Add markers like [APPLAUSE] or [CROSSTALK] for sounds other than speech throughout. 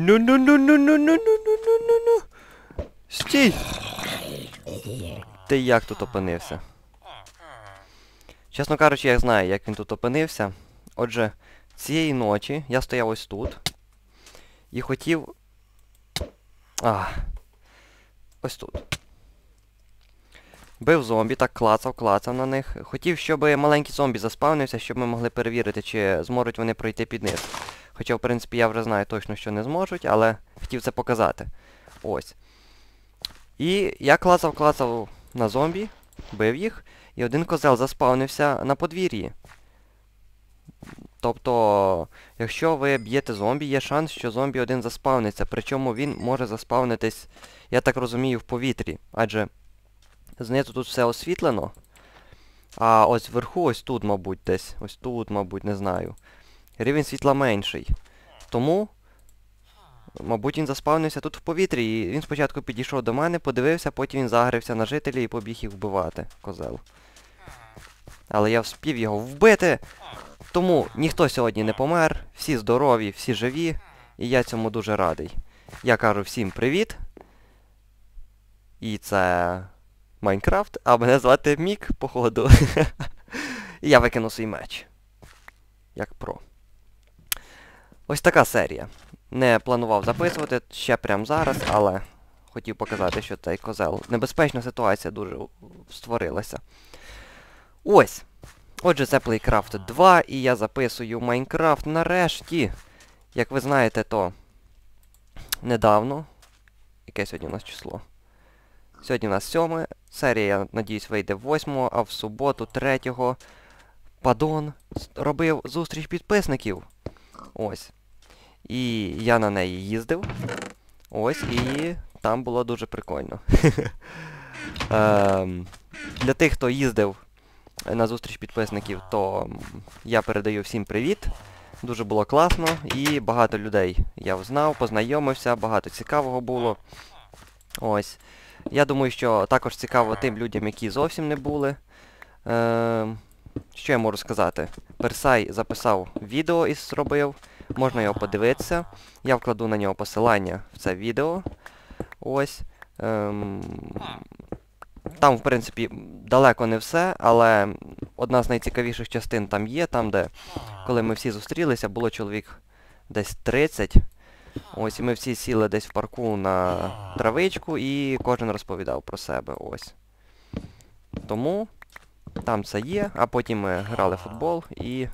Ну-ну-ну-ну-ну-ну-ну-ну-ну-ну-ну. Стій! Ти як тут опинився? Чесно кажучи, я знаю, як він тут опинився. Отже, цієї ночі я стояв ось тут. І хотів. А. Ось тут. Бив зомбі, так клацав, клацав на них. Хотів, щоб маленький зомбі заспавнився, щоб ми могли перевірити, чи зможуть вони пройти під низ. Хоча, в принципі, я вже знаю точно, що не зможуть, але хотів це показати. Ось. І я клацав, клацав на зомбі, бив їх, і один козел заспавнився на подвір'ї. Тобто, якщо ви б'єте зомбі, є шанс, що зомбі один заспавниться. Причому він може заспавнитись, я так розумію, в повітрі. Адже знизу тут все освітлено. А ось вверху, ось тут, мабуть, десь. Ось тут, мабуть, не знаю. Рівень світла менший. Тому, мабуть, він заспавнився тут в повітрі. І він спочатку підійшов до мене, подивився, потім він загрився на жителі і побіг їх вбивати, козел. Але я вспів його вбити. Тому ніхто сьогодні не помер, всі здорові, всі живі, і я цьому дуже радий. Я кажу всім привіт. І це Майнкрафт, а мене звати Мік, походу. [LAUGHS] І я викину свій меч. Як про. Ось така серія. Не планував записувати ще прямо зараз, але хотів показати, що цей козел. Небезпечна ситуація дуже створилася. Ось. Отже, це Playcraft 2, і я записую Майнкрафт нарешті. Як ви знаєте, то недавно. Яке сьогодні у нас число? Сьогодні у нас 7. Серія, я надіюсь, вийде 8, а в суботу 3 Падон робив зустріч підписників. Ось. І я на неї їздив. Ось, і там було дуже прикольно. [LAUGHS] ем, для тих, хто їздив на зустріч підписників, то я передаю всім привіт. Дуже було класно і багато людей я взнав, познайомився, багато цікавого було. Ось. Я думаю, що також цікаво тим людям, які зовсім не були. Е, що я можу сказати? Персай записав відео і зробив. Можна його подивитися. Я вкладу на нього посилання в це відео. Ось. Ем, там, в принципі, далеко не все, але одна з найцікавіших частин там є, там, де, коли ми всі зустрілися, було чоловік десь 30. Ось, і ми всі сіли десь в парку на травичку і кожен розповідав про себе. Ось. Тому там це є, а потім ми грали в футбол і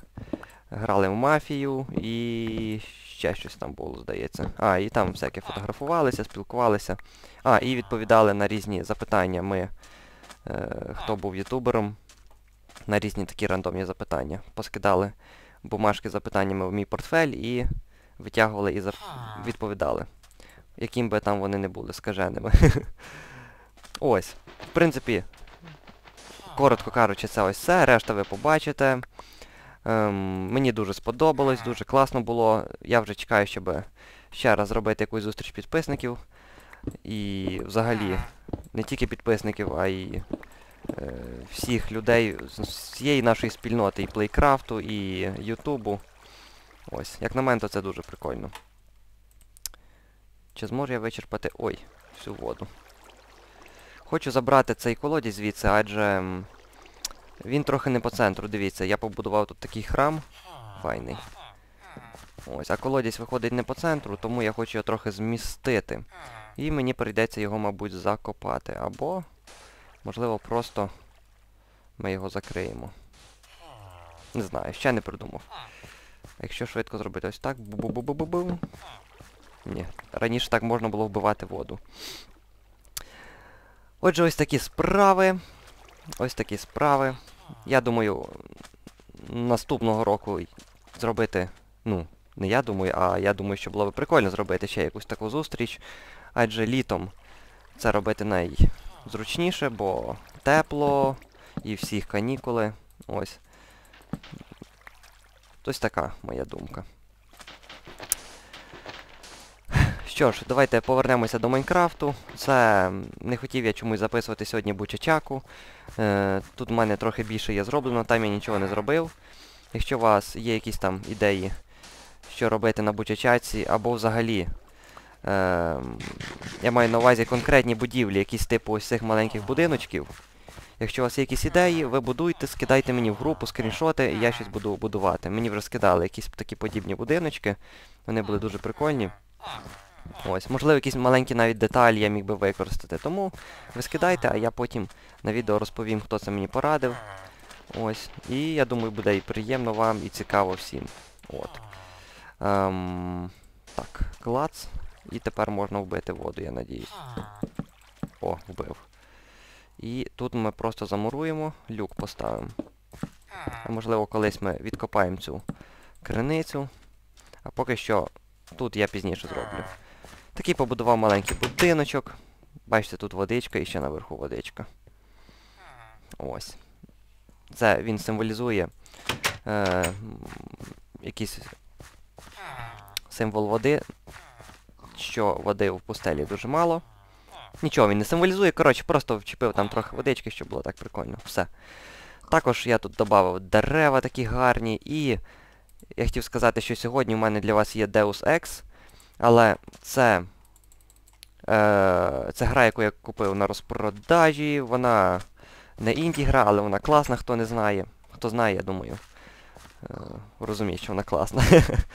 грали в мафію і ще щось там було, здається. А, і там всяке фотографувалися, спілкувалися. А, і відповідали на різні запитання ми, е, хто був ютубером, на різні такі рандомні запитання. Поскидали бумажки з запитаннями в мій портфель і витягували і відповідали. Яким би там вони не були, скаженими. [LAUGHS] Ось. В принципі, коротко кажучи, це ось все. Решта ви побачите. Ем, мені дуже сподобалось, дуже класно було. Я вже чекаю, щоб ще раз зробити якусь зустріч підписників. І взагалі не тільки підписників, а й е, всіх людей з всієї нашої спільноти і Плейкрафту, і Ютубу. Ось, як на мене, то це дуже прикольно. Чи зможу я вичерпати... Ой, всю воду. Хочу забрати цей колодязь звідси, адже він трохи не по центру, дивіться, я побудував тут такий храм. Файний. Ось, а колодязь виходить не по центру, тому я хочу його трохи змістити. І мені прийдеться його, мабуть, закопати. Або, можливо, просто ми його закриємо. Не знаю, ще не придумав. Якщо швидко зробити ось так, бу-бу-бу-бу-бу. Ні, раніше так можна було вбивати воду. Отже, ось такі справи. Ось такі справи. Я думаю, наступного року зробити, ну, не я думаю, а я думаю, що було б прикольно зробити ще якусь таку зустріч. Адже літом це робити найзручніше, бо тепло і всіх канікули. Ось. Ось така моя думка. Що ж, давайте повернемося до Майнкрафту. Це не хотів я чомусь записувати сьогодні Бучачаку. Е, Тут в мене трохи більше є зроблено, там я нічого не зробив. Якщо у вас є якісь там ідеї, що робити на Бучачаці, або взагалі Ем, я маю на увазі конкретні будівлі, якісь типу ось цих маленьких будиночків. Якщо у вас є якісь ідеї, ви будуйте, скидайте мені в групу скріншоти, і я щось буду будувати. Мені вже скидали якісь такі подібні будиночки. Вони були дуже прикольні. Ось, можливо, якісь маленькі навіть деталі я міг би використати. Тому ви скидайте, а я потім на відео розповім, хто це мені порадив. Ось. І я думаю, буде і приємно вам, і цікаво всім. От. Ем, так, клац. І тепер можна вбити воду, я надіюсь. О, вбив. І тут ми просто замуруємо, люк поставимо. А можливо, колись ми відкопаємо цю криницю. А поки що тут я пізніше зроблю. Такий побудував маленький будиночок. Бачите, тут водичка і ще наверху водичка. Ось. Це він символізує е, якийсь символ води, що води в пустелі дуже мало. Нічого він не символізує, коротше, просто вчепив там трохи водички, щоб було так прикольно. Все. Також я тут додав дерева такі гарні, і я хотів сказати, що сьогодні у мене для вас є Deus Ex, але це, е, це гра, яку я купив на розпродажі, вона не інді-гра, але вона класна, хто не знає. Хто знає, я думаю, е, розуміє, що вона класна.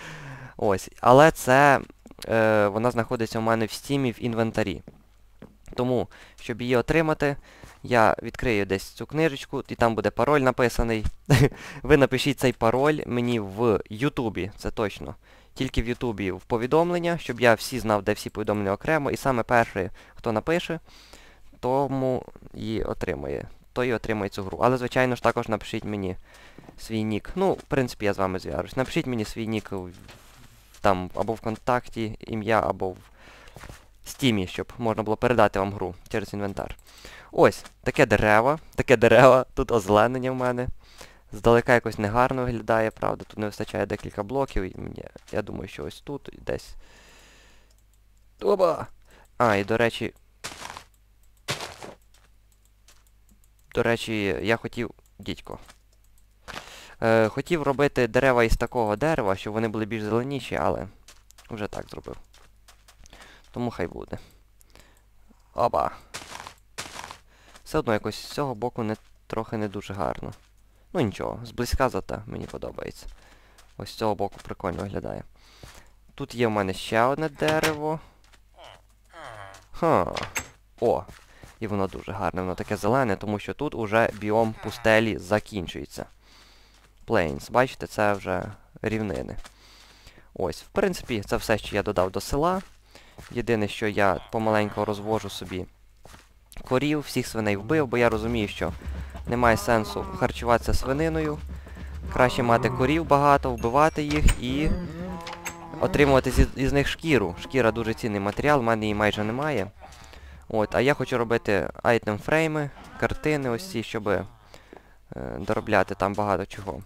[LAUGHS] Ось. Але це е, вона знаходиться у мене в стімі в інвентарі. Тому, щоб її отримати, я відкрию десь цю книжечку, і там буде пароль написаний. [LAUGHS] Ви напишіть цей пароль мені в Ютубі, це точно. Тільки в Ютубі в повідомлення, щоб я всі знав, де всі повідомлення окремо. І саме перший, хто напише, тому і отримує. Той і отримує цю гру. Але, звичайно ж, також напишіть мені свій нік. Ну, в принципі, я з вами зв'яжусь. Напишіть мені свій нік там або ВКонтакті, ім'я, або в Стімі, щоб можна було передати вам гру через інвентар. Ось, таке дерево, таке дерево, тут озеленення в мене. Здалека якось негарно виглядає, правда, тут не вистачає декілька блоків. і мені- Я думаю, що ось тут десь. Оба! А, і до речі. До речі, я хотів... Дідько. Е, хотів робити дерева із такого дерева, щоб вони були більш зеленіші, але вже так зробив. Тому хай буде. Оба. Все одно якось з цього боку не, трохи не дуже гарно. Ну нічого, зблизька зате мені подобається. Ось з цього боку прикольно виглядає. Тут є в мене ще одне дерево. Ха. О! І воно дуже гарне, воно таке зелене, тому що тут уже біом пустелі закінчується. Plains, бачите, це вже рівнини. Ось, в принципі, це все, що я додав до села. Єдине, що я помаленьку розвожу собі корів, всіх свиней вбив, бо я розумію, що немає сенсу харчуватися свининою. Краще мати корів багато, вбивати їх і отримувати із них шкіру. Шкіра дуже цінний матеріал, в мене її майже немає. От, а я хочу робити айтем-фрейми, картини ось ці, щоб е, доробляти там багато чого.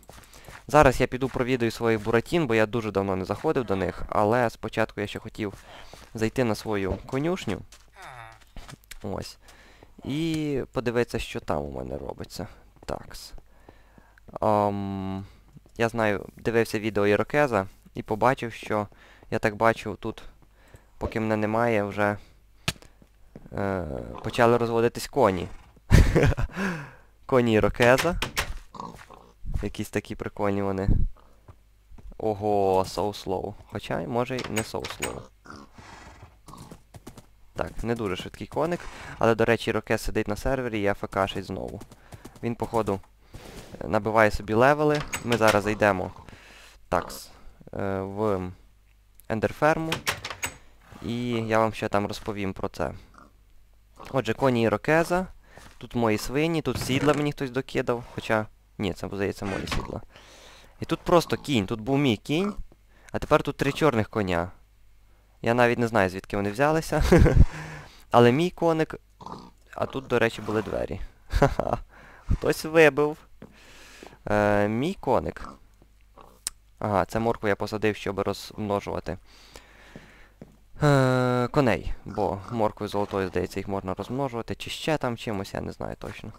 Зараз я піду провідаю своїх буратін, бо я дуже давно не заходив до них, але спочатку я ще хотів зайти на свою конюшню. Ось. І подивитися, що там у мене робиться. Такс. Ам, я знаю, дивився відео Ірокеза і побачив, що я так бачу, тут, поки мене немає, вже е, почали розводитись коні. [LAUGHS] коні Ірокеза. Якісь такі прикольні вони. Ого, so slow. Хоча, може, й не so slow. Так, не дуже швидкий коник. Але, до речі, Роке сидить на сервері і АФКшить знову. Він, походу, набиває собі левели. Ми зараз зайдемо такс, е, в ендерферму. І я вам ще там розповім про це. Отже, коні Ірокеза. Тут мої свині, тут сідла мені хтось докидав. Хоча... Ні, це, здається, мої сідла. І тут просто кінь. Тут був мій кінь, а тепер тут три чорних коня. Я навіть не знаю, звідки вони взялися. [LAUGHS] Але мій коник. А тут, до речі, були двері. Ха-ха. Хтось вибив. Е, мій коник. Ага, це морку я посадив, щоб розмножувати. Е, коней. Бо моркою золотою, здається, їх можна розмножувати. Чи ще там чимось, я не знаю точно.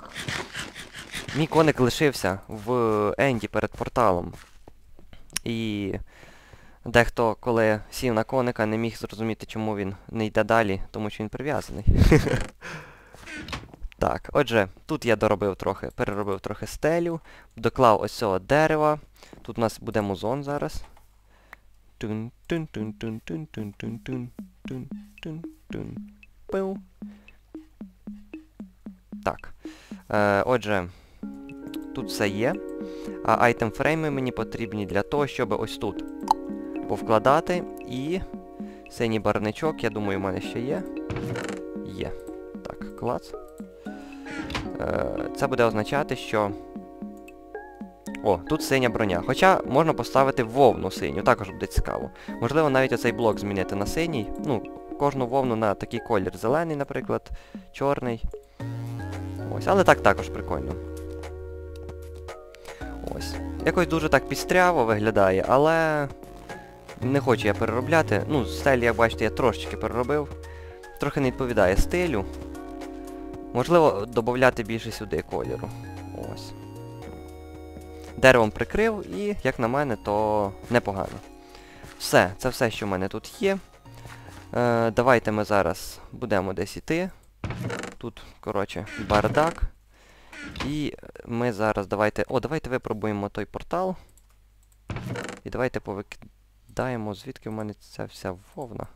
Мій коник лишився в Енді перед порталом. І Дехто, коли сів на коника, не міг зрозуміти, чому він не йде далі, тому що він прив'язаний. Так, отже, тут я доробив трохи, переробив трохи стелю, доклав ось цього дерева. Тут у нас буде музон зараз. Так. Е, отже, тут все є. А айтем фрейми мені потрібні для того, щоб ось тут повкладати. І синій барничок, я думаю, у мене ще є. Є. Так, клац. Е, це буде означати, що... О, тут синя броня. Хоча можна поставити вовну синю, також буде цікаво. Можливо, навіть оцей блок змінити на синій. Ну, кожну вовну на такий колір зелений, наприклад, чорний. Ось, але так також прикольно. Ось. Якось дуже так пістряво виглядає, але не хочу я переробляти. Ну, стиль, як бачите, я трошечки переробив. Трохи не відповідає стилю. Можливо, додати більше сюди кольору. Ось. Деревом прикрив і, як на мене, то непогано. Все, це все, що в мене тут є. Е, Давайте ми зараз будемо десь іти. Тут, коротше, бардак. І ми зараз давайте... О, давайте випробуємо той портал. І давайте повикидаємо, звідки в мене ця вся вовна.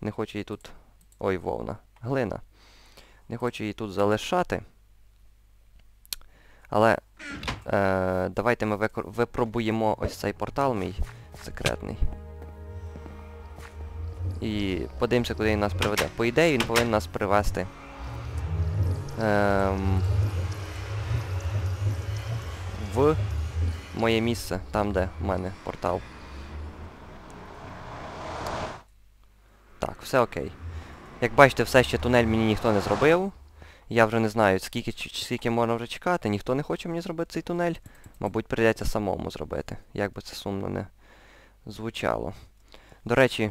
Не хочу її тут... Ой, вовна. Глина. Не хочу її тут залишати. Але е, давайте ми випробуємо ось цей портал мій секретний. І подивимося, куди він нас приведе. По ідеї він повинен нас привести. Ем, в моє місце, там де в мене портал. Так, все окей. Як бачите, все ще тунель мені ніхто не зробив. Я вже не знаю, скільки, скільки можна вже чекати. Ніхто не хоче мені зробити цей тунель. Мабуть, прийдеться самому зробити. Як би це сумно не звучало. До речі,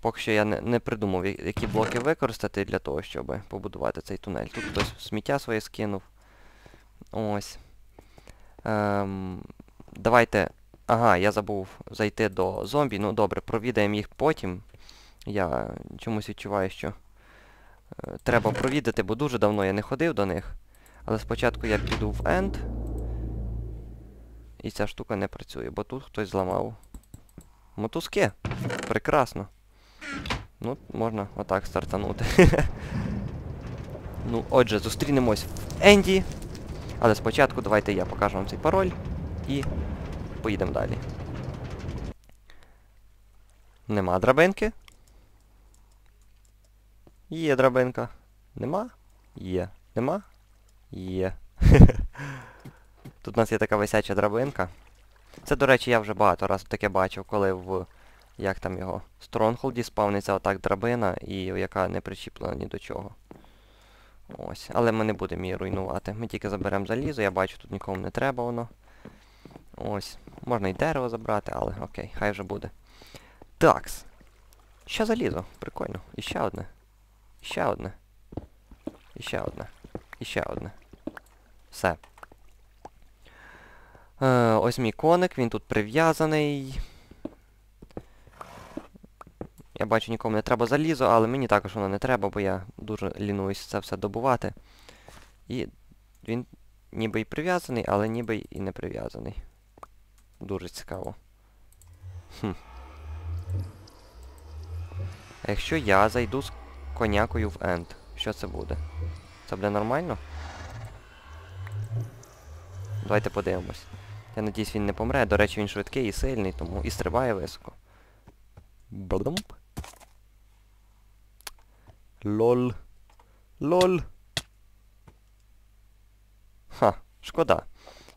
поки що я не, не придумав, які блоки використати для того, щоб побудувати цей тунель. Тут хтось сміття своє скинув. Ось. Ем, давайте. Ага, я забув зайти до зомбі. Ну добре, провідаємо їх потім. Я чомусь відчуваю, що е, треба провідати, бо дуже давно я не ходив до них. Але спочатку я піду в End. І ця штука не працює, бо тут хтось зламав. Мотузки. Прекрасно. Ну, можна отак стартанути. [LAUGHS] ну, отже, зустрінемось в Енді. Але спочатку давайте я покажу вам цей пароль і поїдемо далі. Нема драбинки? Є драбинка. Нема? Є. Нема? Є. [LAUGHS] Тут у нас є така висяча драбинка. Це, до речі, я вже багато раз таке бачив, коли в... Як там його? Стронгхолді спавниться отак драбина, і яка не причіплена ні до чого. Ось. Але ми не будемо її руйнувати. Ми тільки заберемо залізо, я бачу, тут нікому не треба воно. Ось. Можна і дерево забрати, але окей, хай вже буде. Такс. Ще залізо. Прикольно. І ще одне. І ще одне. І ще одне. І ще одне. Все. Е, ось мій коник, він тут прив'язаний. Я бачу, нікому не треба залізо, але мені також воно не треба, бо я дуже лінуюсь це все добувати. І він ніби й прив'язаний, але ніби і не прив'язаний. Дуже цікаво. Хм. А якщо я зайду з конякою в End, що це буде? Це буде нормально? Давайте подивимось. Я надіюсь, він не помре. До речі, він швидкий і сильний, тому і стрибає високо. Бладумп. Лол. Лол. Ха, шкода.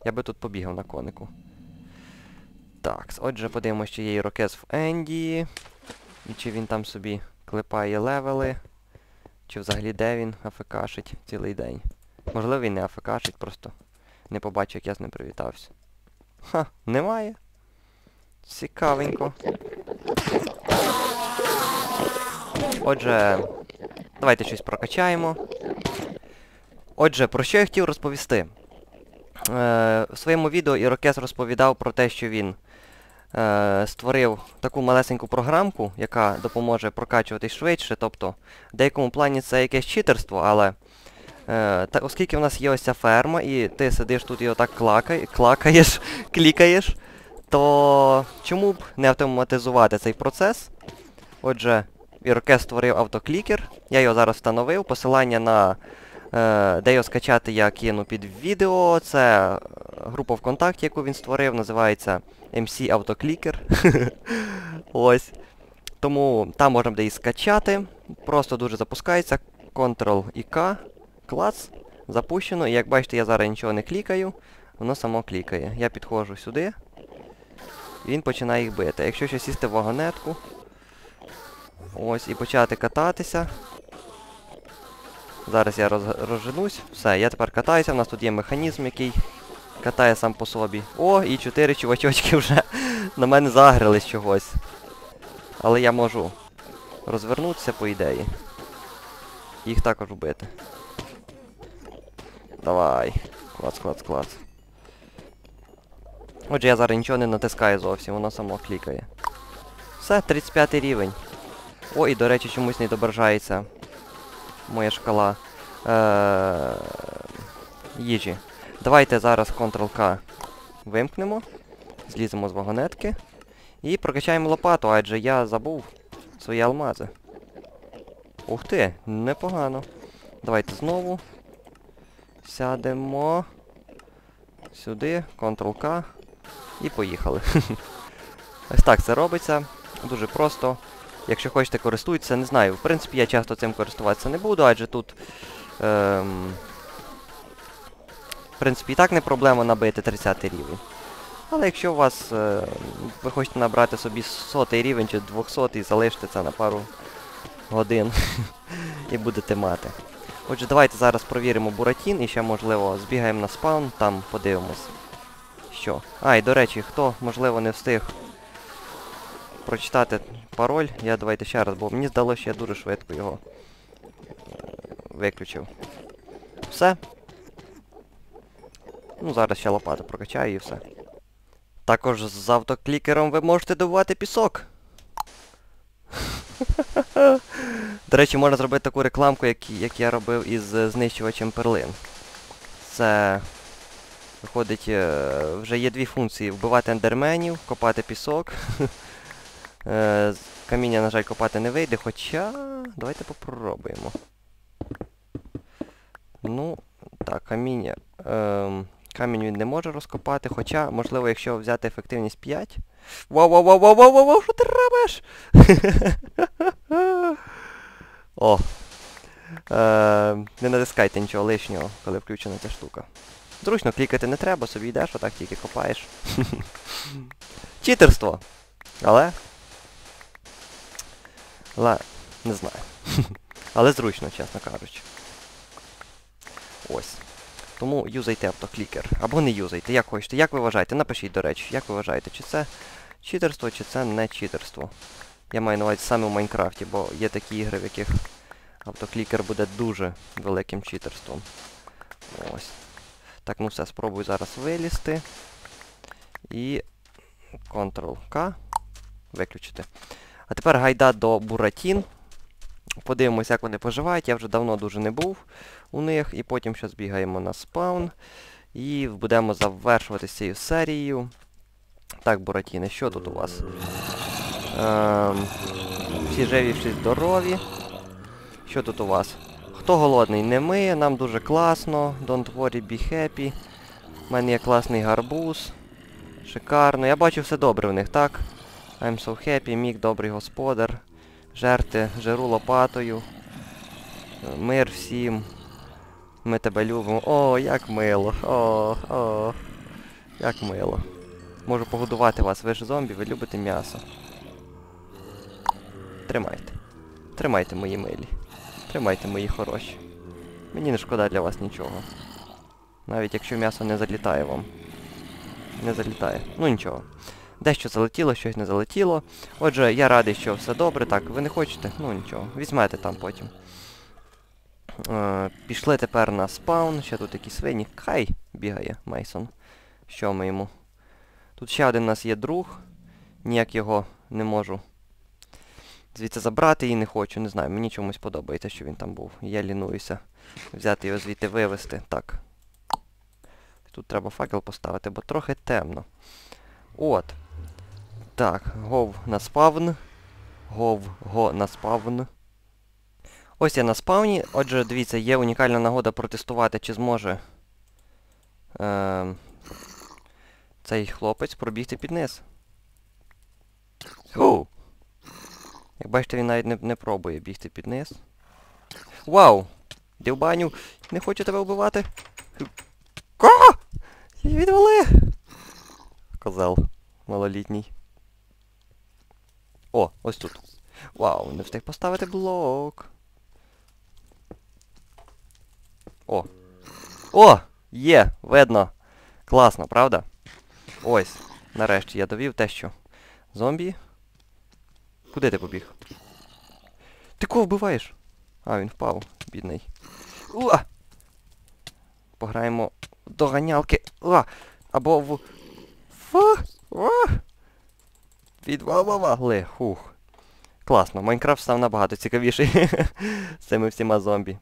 Я би тут побігав на конику. Так, отже, подивимося, чи є ірокез в Енді. І чи він там собі клепає левели. Чи взагалі де він афекашить цілий день. Можливо, він не афекашить, просто не побачив, як я з ним привітався. Ха, немає. Цікавенько. Отже, давайте щось прокачаємо. Отже, про що я хотів розповісти? Е, в своєму відео Ірокез розповідав про те, що він е, створив таку малесеньку програмку, яка допоможе прокачуватись швидше. Тобто, в деякому плані це якесь читерство, але е, та, оскільки в нас є ось ця ферма, і ти сидиш тут і отак клакай, клакаєш, [LAUGHS] клікаєш, то чому б не автоматизувати цей процес? Отже, Ірке створив автоклікер, я його зараз встановив, посилання на е, де його скачати я кину під відео. Це е, група ВКонтакті, яку він створив, називається MC Автоклікер. [LAUGHS] Ось. Тому там можна буде її скачати. Просто дуже запускається. Ctrl і K. Клац. Запущено. І як бачите, я зараз нічого не клікаю, воно само клікає. Я підходжу сюди. Він починає їх бити. Якщо ще сісти в вагонетку. Ось, і почати кататися. Зараз я роз, розженусь. Все, я тепер катаюся, у нас тут є механізм, який катає сам по собі. О, і чотири чувачочки [LAUGHS] вже на мене загрились чогось. Але я можу розвернутися, по ідеї. Їх також вбити. Давай. Клац, клац, клац. Отже, я зараз нічого не натискаю зовсім, воно само клікає. Все, 35 рівень. О, і до речі, чомусь не відображається моя шкала е- їжі. Давайте зараз Ctrl-K вимкнемо, зліземо з вагонетки і прокачаємо лопату, адже я забув свої алмази. Ух ти, непогано. Давайте знову. Сядемо. Сюди, Ctrl-K. І поїхали. [LAUGHS] Ось так це робиться. Дуже просто. Якщо хочете користуйтеся, не знаю. В принципі, я часто цим користуватися не буду, адже тут. Ем, в принципі, і так не проблема набити 30 рівень. Але якщо у вас е, ви хочете набрати собі 100 рівень чи 200 і залишите це на пару годин [LAUGHS] і будете мати. Отже, давайте зараз провіримо Буратін і ще, можливо, збігаємо на спаун, там подивимось. Що? А, і до речі, хто, можливо, не встиг прочитати пароль, я давайте ще раз, бо мені здалося, що я дуже швидко його е, виключив. Все. Ну, зараз ще лопату прокачаю і все. Також з автоклікером ви можете добувати пісок. [LAUGHS] До речі, можна зробити таку рекламку, як, як я робив із знищувачем перлин. Це виходить, е, вже є дві функції. Вбивати ендерменів, копати пісок. [LAUGHS] Е, Каміння, на жаль, копати не вийде, хоча... Давайте попробуємо. Ну, так, каміння. Ем, камінь він не може розкопати, хоча, можливо, якщо взяти ефективність 5. Воу-воу-воу-воу-воу-воу, що ти робиш? [LAUGHS] О. Е, не натискайте нічого лишнього, коли включена ця штука. Зручно клікати не треба, собі йдеш, отак тільки копаєш. [LAUGHS] Читерство! Але. Але, не знаю. [LAUGHS] Але зручно, чесно кажучи. Ось. Тому юзайте автоклікер. Або не юзайте, як хочете. Як ви вважаєте? Напишіть, до речі, як ви вважаєте, чи це читерство, чи це не читерство. Я маю на увазі саме в Майнкрафті, бо є такі ігри, в яких автоклікер буде дуже великим читерством. Ось. Так, ну все, спробую зараз вилізти. І Ctrl-K. Виключити. А тепер гайда до Буратін. Подивимося, як вони поживають. Я вже давно дуже не був у них. І потім ще збігаємо на спаун. І будемо завершувати цією серією. Так, Буратіни, що тут у вас? Ем, всі живі, всі здорові. Що тут у вас? Хто голодний? Не ми, нам дуже класно. Don't worry, be happy. У мене є класний гарбуз. Шикарно. Я бачу все добре в них, так? I'm so happy, мік добрий господар. Жерти, жеру лопатою. Мир всім. Ми тебе любимо. О, як мило. О, о. Як мило. Можу погодувати вас, ви ж зомбі, ви любите м'ясо. Тримайте. Тримайте мої милі. Тримайте мої хороші. Мені не шкода для вас нічого. Навіть якщо м'ясо не залітає вам. Не залітає. Ну нічого. Дещо залетіло, щось не залетіло. Отже, я радий, що все добре. Так, ви не хочете? Ну нічого. Візьмете там потім. Е, пішли тепер на спаун. Ще тут такі свині. Хай бігає Мейсон. Що ми йому? Тут ще один у нас є друг. ніяк його не можу звідси забрати і не хочу. Не знаю, мені чомусь подобається, що він там був. Я лінуюся. Взяти його звідти вивезти. Так. Тут треба факел поставити, бо трохи темно. От. Так, гов на спавн. Гов, го на спавн. Ось я на спавні. Отже, дивіться, є унікальна нагода протестувати, чи зможе е, цей хлопець пробігти під низ. Ху! Як бачите, він навіть не, не пробує бігти під низ. Вау! Дівбаню! Не хочу тебе вбивати! Ка! Відвали! Козел. Малолітній. О, ось тут. Вау, не встиг поставити блок. О! О! Є! Видно! Класно, правда? Ось. Нарешті я довів те, що. Зомбі. Куди ти побіг? Ти кого вбиваєш? А, він впав, бідний. Уа! Пограємо в доганялки. Уа! Або в. Фу! Уа! Відвалили. Хух. Класно, Майнкрафт став набагато цікавіший [LAUGHS] з цими всіма зомбі.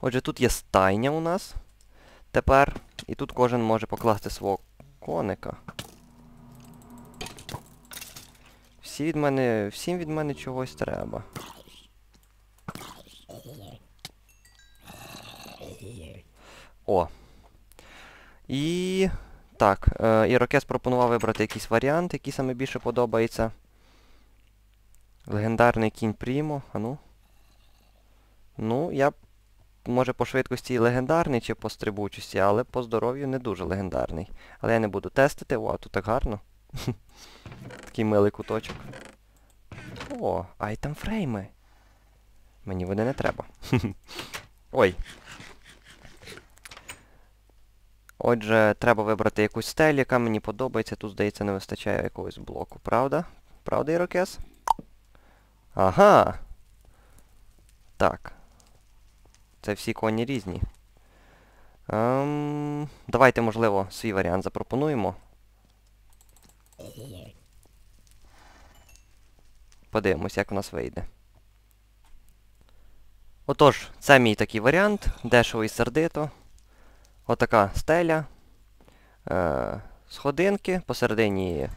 Отже, тут є стайня у нас. Тепер. І тут кожен може покласти свого коника. Всі від мене... Всім від мене чогось треба. О. І... Так, е, Ірокес пропонував вибрати якийсь варіант, який саме більше подобається. Легендарний кінь Прімо. А ну. Ну, я може по швидкості легендарний чи по стрибучості, але по здоров'ю не дуже легендарний. Але я не буду тестити. О, тут так гарно. [LAUGHS] Такий милий куточок. О, айтем фрейми. Мені вони не треба. [LAUGHS] Ой. Отже, треба вибрати якусь стель, яка мені подобається. Тут, здається, не вистачає якогось блоку, правда? Правда, Ірокес? Ага. Так. Це всі коні різні. Ем, давайте, можливо, свій варіант запропонуємо. Подивимось, як у нас вийде. Отож, це мій такий варіант. Дешево і сердито. Отака стеля. Е, Сходинки. Посередині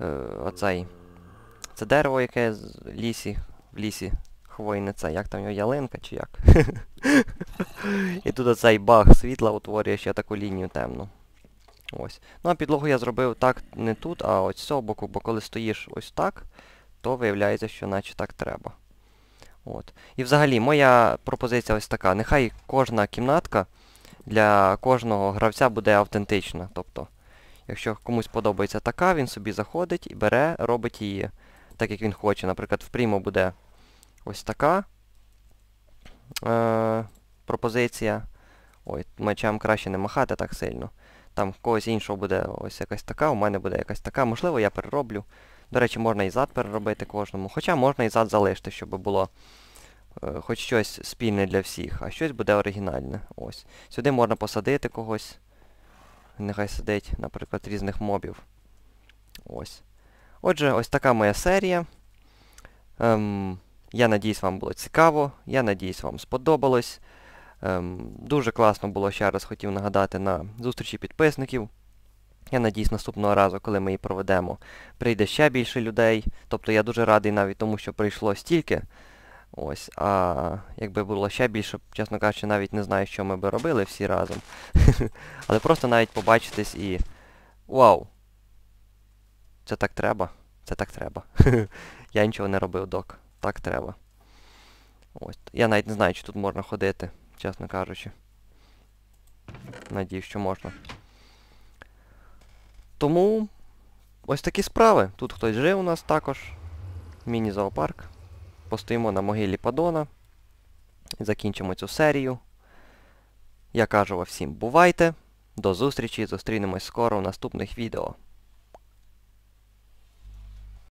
е, оцей. Це дерево, яке з лісі, в лісі хвойне це. Як там його ялинка чи як? [LAUGHS] І тут оцей баг світла утворює ще таку лінію темну. Ось. Ну а підлогу я зробив так не тут, а ось з цього боку, бо коли стоїш ось так, то виявляється, що наче так треба. От. І взагалі, моя пропозиція ось така. Нехай кожна кімнатка для кожного гравця буде автентична. Тобто, якщо комусь подобається така, він собі заходить і бере, робить її так, як він хоче. Наприклад, в Primo буде ось така е- пропозиція. Ой, мечем краще не махати так сильно. Там в когось іншого буде ось якась така, у мене буде якась така. Можливо, я перероблю. До речі, можна і зад переробити кожному. Хоча можна і зад залишити, щоб було хоч щось спільне для всіх, а щось буде оригінальне. Ось. Сюди можна посадити когось. Нехай сидить, наприклад, різних мобів. Ось. Отже, ось така моя серія. Ем, я надіюсь, вам було цікаво. Я надіюсь, вам сподобалось. Ем, дуже класно було, ще раз хотів нагадати, на зустрічі підписників. Я надіюсь, наступного разу, коли ми її проведемо, прийде ще більше людей. Тобто я дуже радий навіть тому, що прийшло стільки. Ось, а якби було ще більше, чесно кажучи, навіть не знаю, що ми би робили всі разом. [LAUGHS] Але просто навіть побачитись і... Вау! Це так треба. Це так треба. [LAUGHS] я нічого не робив, док. Так треба. Ось. Я навіть не знаю, чи тут можна ходити, чесно кажучи. Надіюсь, що можна. Тому ось такі справи. Тут хтось жив у нас також. Міні-зоопарк. Постоїмо на могилі Падона. Закінчимо цю серію. Я кажу вам всім бувайте. До зустрічі. Зустрінемось скоро в наступних відео.